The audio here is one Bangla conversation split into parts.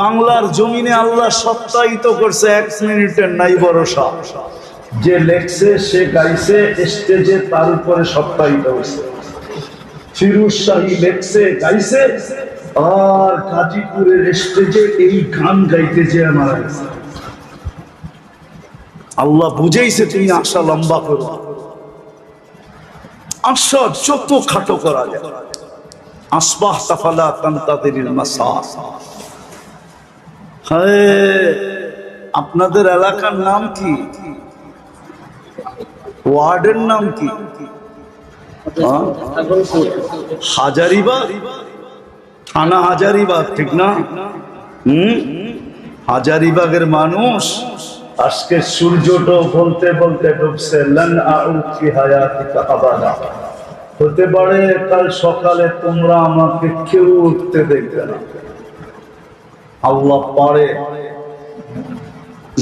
বাংলার জমিনে আল্লাহ সত্যায়িত করছে এক মিনিটের নাই ভরসা। যে লেখছে, সে গাইছে, স্টেজে তার উপরে সত্যায়িত হয়েছে। ফিরুজ শাহী লেখছে, গাইছে, আর গাজীপুরের স্টেজে এই গান গাইতে যে মারা গেছে। আল্লাহ বুঝেইছে, তুমি আশা লম্বা করো। আশা যত খাটো করা যায়। আসবাহ তাফালা তান্তাদের মাসা আপনাদের এলাকার নাম কি? ওয়ার্ডের নাম কি? হাজারিবাগ? থানা হাজারিবাগ, ঠিক না? হুম? হাজারিবাগের মানুষ আজকে সূর্যটা বলতে বলতে ডুবছে হতে পারে কাল সকালে তোমরা আমাকে কেউ উঠতে দেখবে না। আল্লাহ পারে।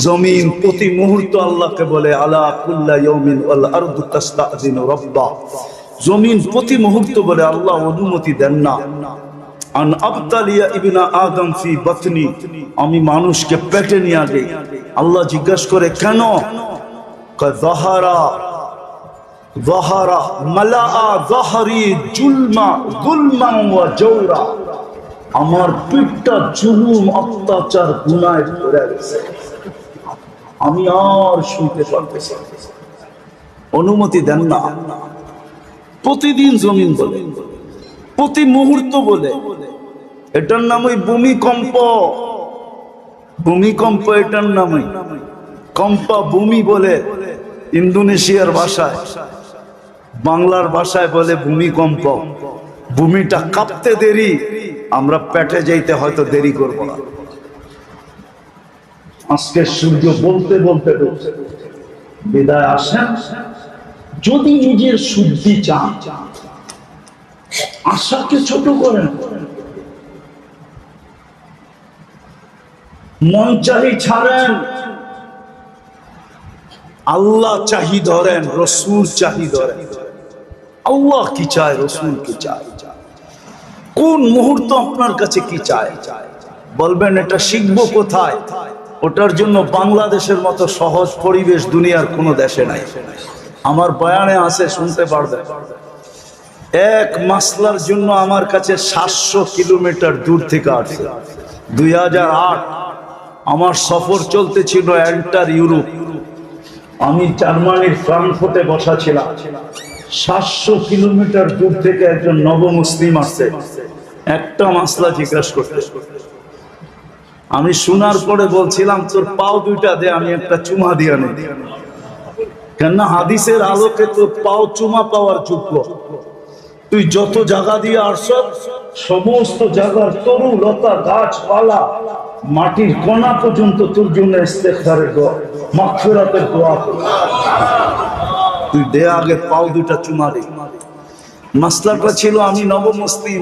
জমিন প্রতি মুহূর্ত আল্লাহকে বলে, আলা কুল্লা ইয়াউমিন ওয়াল আরদু তাস্তাযিনু রাব্বা। জমিন প্রতি মুহূর্ত বলে, আল্লাহ অনুমতি দেন না। আন আমি মানুষকে পেটে নিয়ে আল্লাহ জিজ্ঞাসা করে, কেন? জুলমা জাওরা। আমার পিঠটা জুলুম, অত্যাচার, গুনায় ভরে গেছে। আমি আর শুনতে পারতেছি অনুমতি দেন না। প্রতিদিন জমিন বলে, প্রতি মুহূর্ত বলে। এটার নাম ওই ভূমিকম্প। ভূমিকম্প এটার নামই। কম্পা ভূমি বলে ইন্দোনেশিয়ার ভাষায়। বাংলার ভাষায় বলে ভূমিকম্প। ভূমিটা কাঁপতে দেরি। আমরা পেটে যাইতে হয়তো দেরি করব না। আজকে সূর্য বলতে বলতে বিদায় আসেন। যদি নিজের শুদ্ধি চান, আশাকে ছোট করেন। মন চাহি ছাড়েন। আল্লাহ চাহি ধরেন, রসুল চাহি ধরেন। আল্লাহ কি চায়, রসুল কি চায়। কোন মুহূর্ত আপনার কাছে কি চায়? বলবেন, এটা শিখব কোথায়? ওটার জন্য বাংলাদেশের মতো সহজ পরিবেশ দুনিয়ার কোনো দেশে নাই। আমার বয়ানে আছে, শুনতে পারবে এক মাসলার জন্য আমার কাছে সাতশো কিলোমিটার দূর থেকে আসছে। দুই হাজার আট আমার সফর চলতে ছিল এন্টার ইউরোপ। আমি জার্মানির ফ্রাঙ্কফুর্টে বসা ছিলাম। সাতশো কিলোমিটার দূর থেকে একজন নব মুসলিম আসছে। একটা মাসলা জিজ্ঞাসা করতে। আমি শোনার পরে বলছিলাম, তোর পাও দুইটা দে, আমি একটা চুমা দিয়ে নেই কেননা হাদিসের আলোকে তোর পাও চুমা পাওয়ার যোগ্য। তুই যত জায়গা দিয়ে আসছ, সমস্ত জায়গার তরু, লতা গাছপালা মাটির কণা পর্যন্ত তোর জন্য ইস্তেগফারের দোয়া, মাগফিরাতের দোয়া। তুই দে আগে, পাও দুইটা চুমা দে মাসলাটা ছিল আমি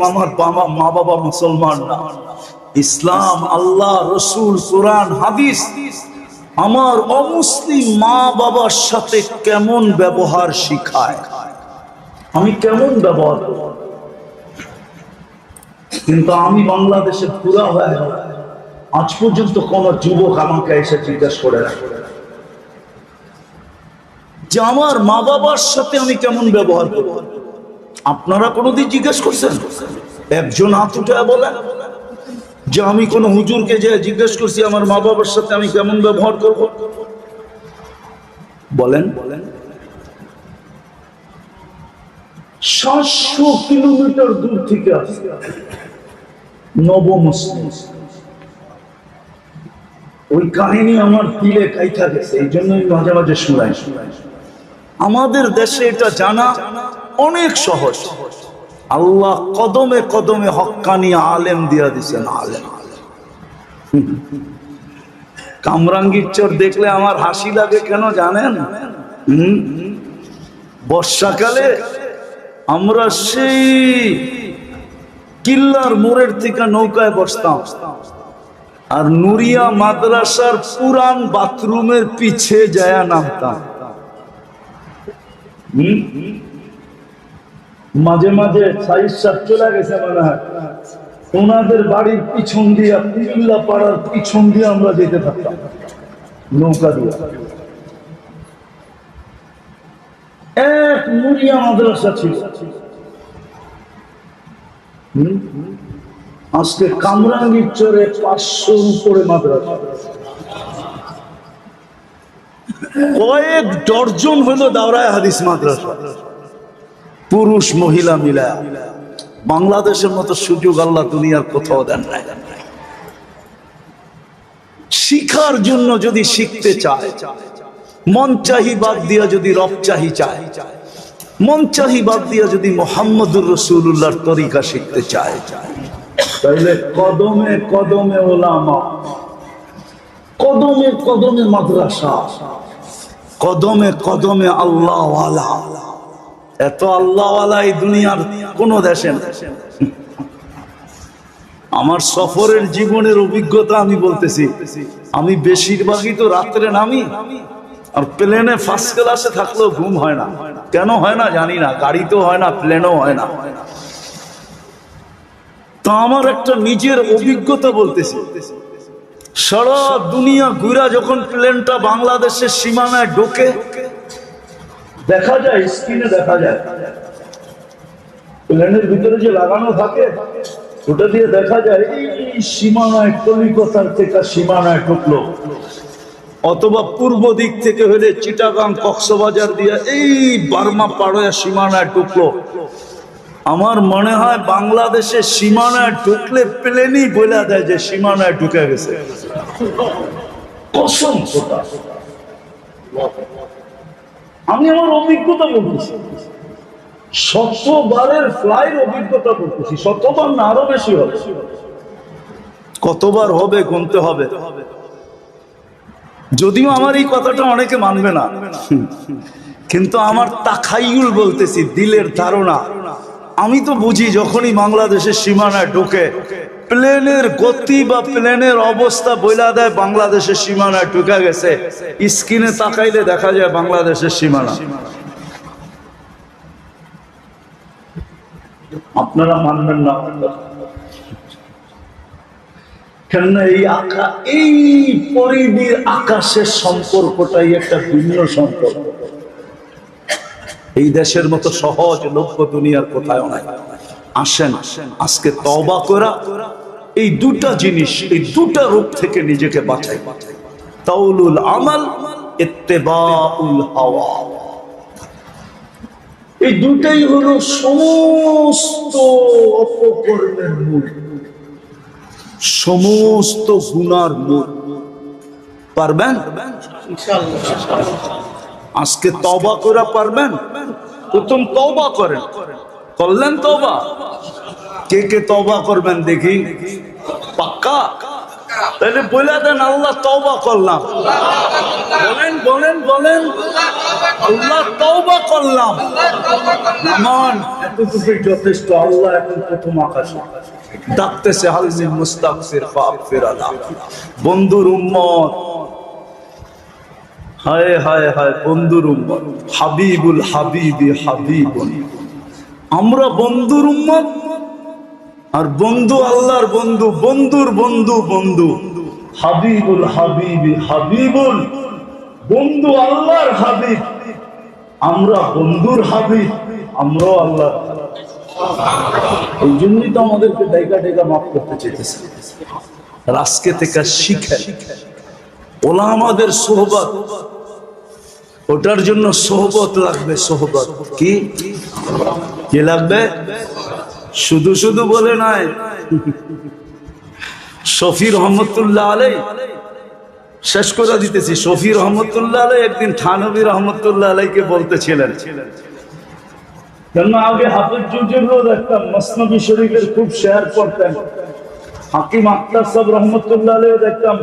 আমার বাবা, মা বাবা মুসলমান না। ইসলাম, আল্লাহ, রসুল, কোরআন, হাদিস। আমার অমুসলিম মা বাবার সাথে কেমন ব্যবহার শিখায়? আমি কেমন ব্যবহার? কিন্তু আমি বাংলাদেশে পুরা হয়ে আজ পর্যন্ত কোন যুবক আমাকে এসে জিজ্ঞাসা করে না। যে আমার মা বাবার সাথে আমি কেমন ব্যবহার করব? আপনারা কোনোদিন জিজ্ঞেস করছেন? একজন হাত উঠে বলেন। যে আমি কোনো হুজুরকে যে জিজ্ঞেস করছি, আমার মা বাবার সাথে আমি কেমন ব্যবহার করব? বলেন। বলেন সাতশো কিলোমিটার দূর থেকে আসে নব মুসলিম ওই কাহিনী আমার দিলে কাইথা গেছে, এই জন্যই মাঝে মাঝে শোনাই। আমাদের দেশে এটা জানা অনেক সহজ। আল্লাহ কদমে কদমে হক্কানি আলেম দিয়া দিছেন আলেম। কামরাঙ্গীর চর দেখলে আমার হাসি লাগে কেন জানেন? বর্ষাকালে আমরা সেই কিল্লার মোড়ের থেকে নৌকায় বসতাম। আর নুরিয়া মাদ্রাসার পুরান বাথরুমের পিছে যায় নামতাম? মাঝে মাঝে চলে গেছে মনে হয় ওনাদের বাড়ির পিছন দিয়া, পিল্লা পাড়ার পিছন দিয়ে আমরা যেতে থাকতাম নৌকা দিয়ে। এক মুড়িয়া মাদ্রাসা ছিল। আজকে কামরাঙ্গীর চরে পাঁচশোর উপরে মাদ্রাসা। কয়েক ডর্জন হলো দাওরায় হাদিস মাদ্রাসা। পুরুষ, মহিলা মিলা বাংলাদেশের মতো সুযোগ আল্লাহ দুনিয়ার কোথাও দেন নাই। শিখার জন্য যদি শিখতে চায়, মন চাহি বাদ দিয়া যদি রব চাহি চায়, মন চাহি বাদ দিয়া যদি মোহাম্মদুর রসুল্লাহর তরিকা শিখতে চায় তাইলে কদমে কদমে ওলামা, কদমে কদমে মাদ্রাসা কদমে কদমে আল্লাহ এত আল্লাহওয়ালা এই দুনিয়ার কোন দেশে আমার সফরের জীবনের অভিজ্ঞতা আমি বলতেছি, আমি বেশিরভাগই তো রাত্রে নামি, আর প্লেনে ফার্স্ট ক্লাসে থাকলেও ঘুম হয় না। কেন হয় না জানি না গাড়িতেও হয় না, প্লেনও হয় না। তা আমার একটা নিজের অভিজ্ঞতা বলতেছি সারা দুনিয়া ঘুরা যখন প্লেনটা বাংলাদেশের সীমানায় ঢোকে, দেখা যায়, স্ক্রিনে দেখা যায়। প্লেনের ভিতরে যে লাগানো থাকে, ওটা দিয়ে দেখা যায়, এই সীমানায় কলিকতার থেকে সীমানায় ঢুকলো। অথবা পূর্ব দিক থেকে হলে চিটাগাং কক্সবাজার দিয়ে এই বার্মা পাড়োয়া সীমানায় ঢুকলো। আমার মনে হয় বাংলাদেশের সীমানায় ঢুকলে প্লেনই বলে দেয় যে সীমানায় ঢুকে গেছে। কসম আমি আমার অভিজ্ঞতা বলতেছি। শতবারের ফ্লাইট অভিজ্ঞতা বলতেছি, শতবার না আরও বেশি হবে। কতবার হবে, গুনতে হবে। যদিও আমার এই কথাটা অনেকে মানবে না। কিন্তু আমার তাখাইউল বলতেছি, দিলের ধারণা। আমি তো বুঝি যখনই বাংলাদেশের সীমানায় ঢোকে, প্লেনের গতি বা প্লেনের অবস্থা বইলা দেয় বাংলাদেশের সীমানায় ঢুকে গেছে, স্ক্রিনে তাকাইলে দেখা যায় বাংলাদেশের সীমানা। আপনারা মানবেন না। কেননা এই আকা, এই পরিধির আকাশের সম্পর্কটাই একটা ভিন্ন সম্পর্ক। এই দেশের মতো সহজ লক্ষ্য দুনিয়ার কোথাও নাই। আসেন, আজকে তবা করা, এই দুটা জিনিস, এই দুটা রূপ থেকে নিজেকে বাঁচাই। তাউলুল আমাল, ইত্তেবাউল হাওয়া। এই দুটাই হলো সমস্ত অপকর্মের মূল। সমস্ত গুনার মূল। পারবেন? আজকে তবা করা পারবেন? প্রথম তবা করেন। করলেন তবা কে কে তবা করবেন দেখি? পাক্কা? তাহলে বলে দেন, আল্লাহ তবা করলাম। বলেন বলেন বলেন। আল্লাহ তবা করলাম। নামান এতটুকুই যথেষ্ট, আল্লাহ এখন প্রথম আকাশে। ডাকতেছে হালমিন মুস্তাকফির ফাগফির আলা। বন্ধুর উম্মত হায় হায় হায় বন্ধুর উম্মত হাবিবুল হাবিবি হাবিবুল আমরা বন্ধুর উম্মত আর বন্ধু আল্লাহর বন্ধু, বন্ধুর বন্ধু বন্ধু। হাবিবুল হাবিবি হাবিবুল বন্ধু আল্লাহর হাবিব। আমরা বন্ধুর হাবিব, আমরাও আল্লাহ এই জন্যই তো আমাদেরকে ডেকা ডেকা মাফ করতে চেয়েছে আর আজকে থেকে শিখে ওলা আমাদের সোহবত ওটার জন্য সোহবত লাগবে, সোহবত। কি? লাগবে? শুধু শুধু বলে নাই শফি রহমতুল্লাহ আলাই। শেষ করে দিতেছি, শফি রহমতুল্লাহ আলাই একদিন থানবী রহমতুল্লাহ আলাইকে বলতেছিলেন। কেননা আগে হাফিজ দেখতাম মসনবী শরীফের খুব শেয়ার করতেন। হাকিম আক্তার সাহেব রহমতুল্লাহ দেখতাম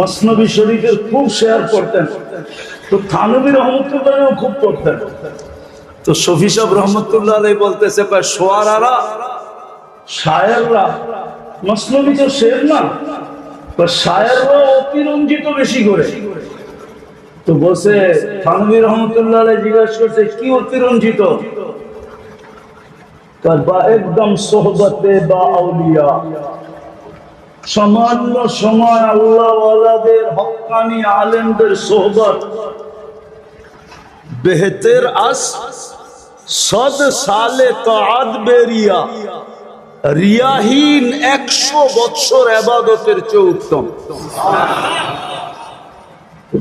মসনবী শরীফের খুব শেয়ার করতেন। তো থানবী রহমতুল্লাহ খুব করতেন তো শফি সাহেব রহমতুল্লাহ আলাই বলতেছে সোয়ারারা, শায়েররা মসনবী তো শের না অতিরঞ্জিত বেশি করে। তো জিজ্ঞাসা করছে, কি অতিরঞ্জিত? বা একদম সোহবতে বা আউলিয়া। সামান্য সময় আল্লাহওয়ালাদের হক্কানি আলেমদের সোহবত। বেহতের আস, সদ সালে তাআদ বেরিয়া। রিয়াহীন একশো বৎসর আবাদতের চেয়ে উত্তম।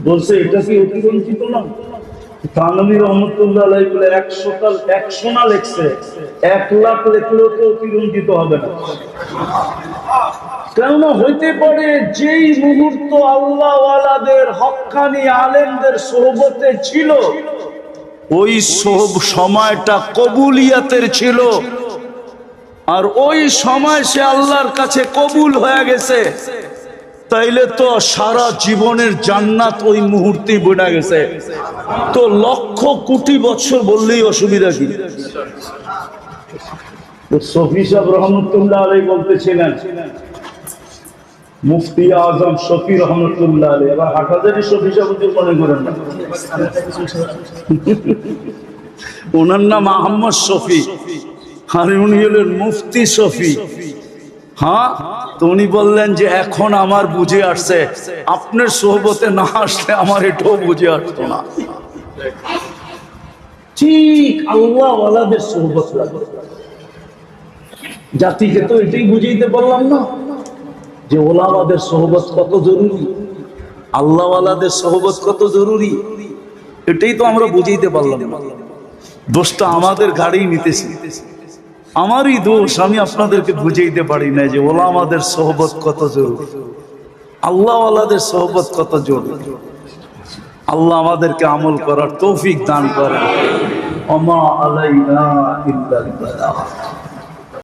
বলছে, এটা কি অতিরঞ্চিত না? থানবী রহমতুল্লাহ বলে, একশো কাল, একশো না লেখছে, এক লাখ লেখলেও তো অতিরঞ্জিত হবে না। কেননা হইতে পারে যেই মুহূর্ত আল্লাহওয়ালাদের হক্কানি আলেমদের সোহবতে ছিল, ওই সোহব সময়টা কবুলিয়াতের ছিল। আর ওই সময় সে আল্লাহর কাছে কবুল হয়ে গেছে। তাইলে তো সারা জীবনের জান্নাত ওই মুহূর্তে বোঝা গেছে। তো লক্ষ কোটি বছর বললেই অসুবিধা কি? সফি সাহেব রহমতুল্লাহ আলাই বলতেছিলেন মুফতি আজম শফি রহমতুল্লাহ আলী এবার হাটাজারি শফি সাহেব মনে করেন না? ওনার নাম আহমদ শফি। আর উনি হলেন মুফতি শফি। হ্যাঁ? তো উনি বললেন যে, এখন আমার বুঝে আসছে। আপনার সোহবতে না আসলে আমার এটাও বুঝে আসতো না। ঠিক আল্লাহ সোহবত লাগে জাতিকে তো এটাই বুঝাইতে পারলাম না। যে ওলামাদের সোহবত কত জরুরি? আল্লাহওয়ালাদের সোহবত কত জরুরি? এটাই তো আমরা বুঝাইতে পারলাম দোষটা আমাদের গাড়ি নিতেছি। আমারই দোষ, আমি আপনাদেরকে বুঝাইতে পারি না যে ওলামাদের সোহবত কত জরুরি। আল্লাহওয়ালাদের সোহবত কত জরুরি? আল্লাহ আমাদেরকে আমল করার তৌফিক দান করেন। অমা বালাগ